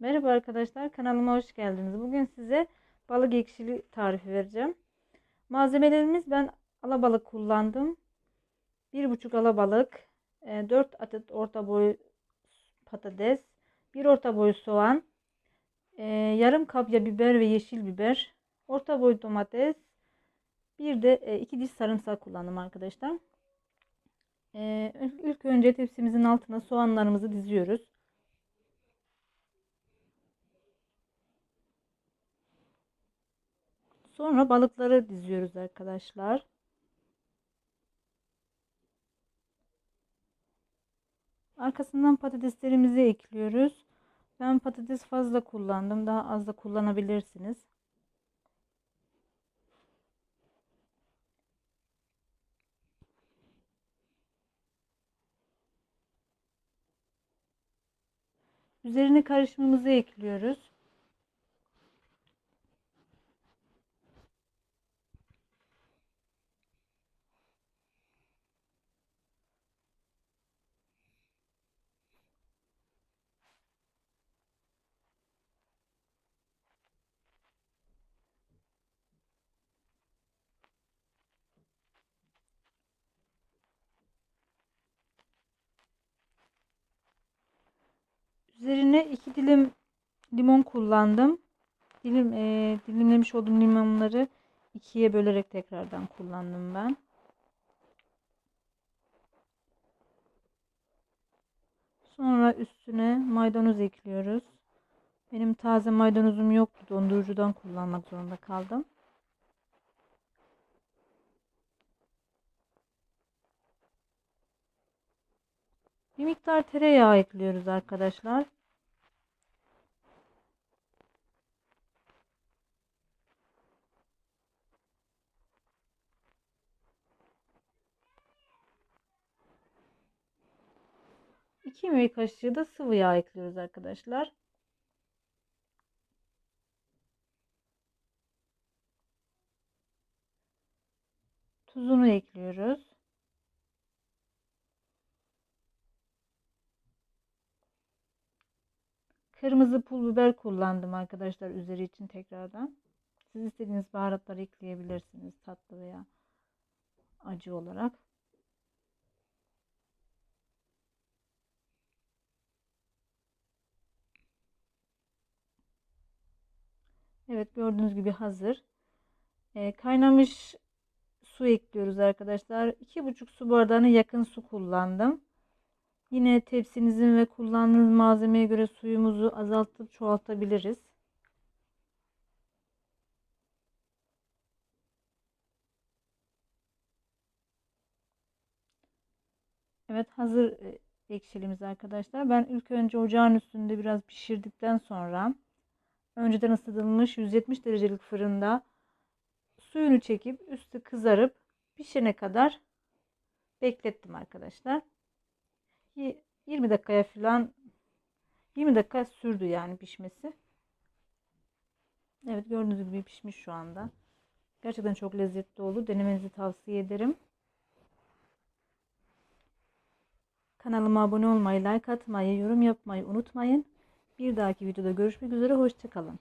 Merhaba arkadaşlar kanalıma hoş geldiniz. Bugün size balık ekşili tarifi vereceğim. Malzemelerimiz ben alabalık kullandım. 1,5 alabalık, 4 adet orta boy patates, 1 orta boy soğan, e, yarım kapya biber ve yeşil biber, orta boy domates, bir de 2 diş sarımsak kullandım arkadaşlar. E, İlk önce tepsimizin altına soğanlarımızı diziyoruz. Sonra balıkları diziyoruz arkadaşlar. Arkasından patateslerimizi ekliyoruz. Ben patates fazla kullandım. Daha az da kullanabilirsiniz. Üzerine karışımımızı ekliyoruz. Üzerine iki dilim limon kullandım. Dilim e, dilimlemiş olduğum limonları ikiye bölerek tekrardan kullandım ben. Sonra üstüne maydanoz ekliyoruz. Benim taze maydanozum yoktu. Dondurucudan kullanmak zorunda kaldım. Bir miktar tereyağı ekliyoruz arkadaşlar. İki yemek kaşığı da sıvı yağ ekliyoruz arkadaşlar. Tuzunu ekliyoruz. Kırmızı pul biber kullandım arkadaşlar üzeri için tekrardan. Siz istediğiniz baharatları ekleyebilirsiniz tatlı veya acı olarak. Evet gördüğünüz gibi hazır. E, kaynamış su ekliyoruz arkadaşlar. 2,5 su bardağına yakın su kullandım. Yine tepsinizin ve kullandığınız malzemeye göre suyumuzu azaltıp çoğaltabiliriz. Evet hazır e, ekşilimiz arkadaşlar. Ben ilk önce ocağın üstünde biraz pişirdikten sonra önceden ısıtılmış 170 derecelik fırında suyunu çekip üstü kızarıp pişene kadar beklettim arkadaşlar. 20 dakikaya falan 20 dakika sürdü yani pişmesi. Evet gördüğünüz gibi pişmiş şu anda. Gerçekten çok lezzetli oldu. Denemenizi tavsiye ederim. Kanalıma abone olmayı, like atmayı, yorum yapmayı unutmayın. Bir dahaki videoda görüşmek üzere. Hoşçakalın.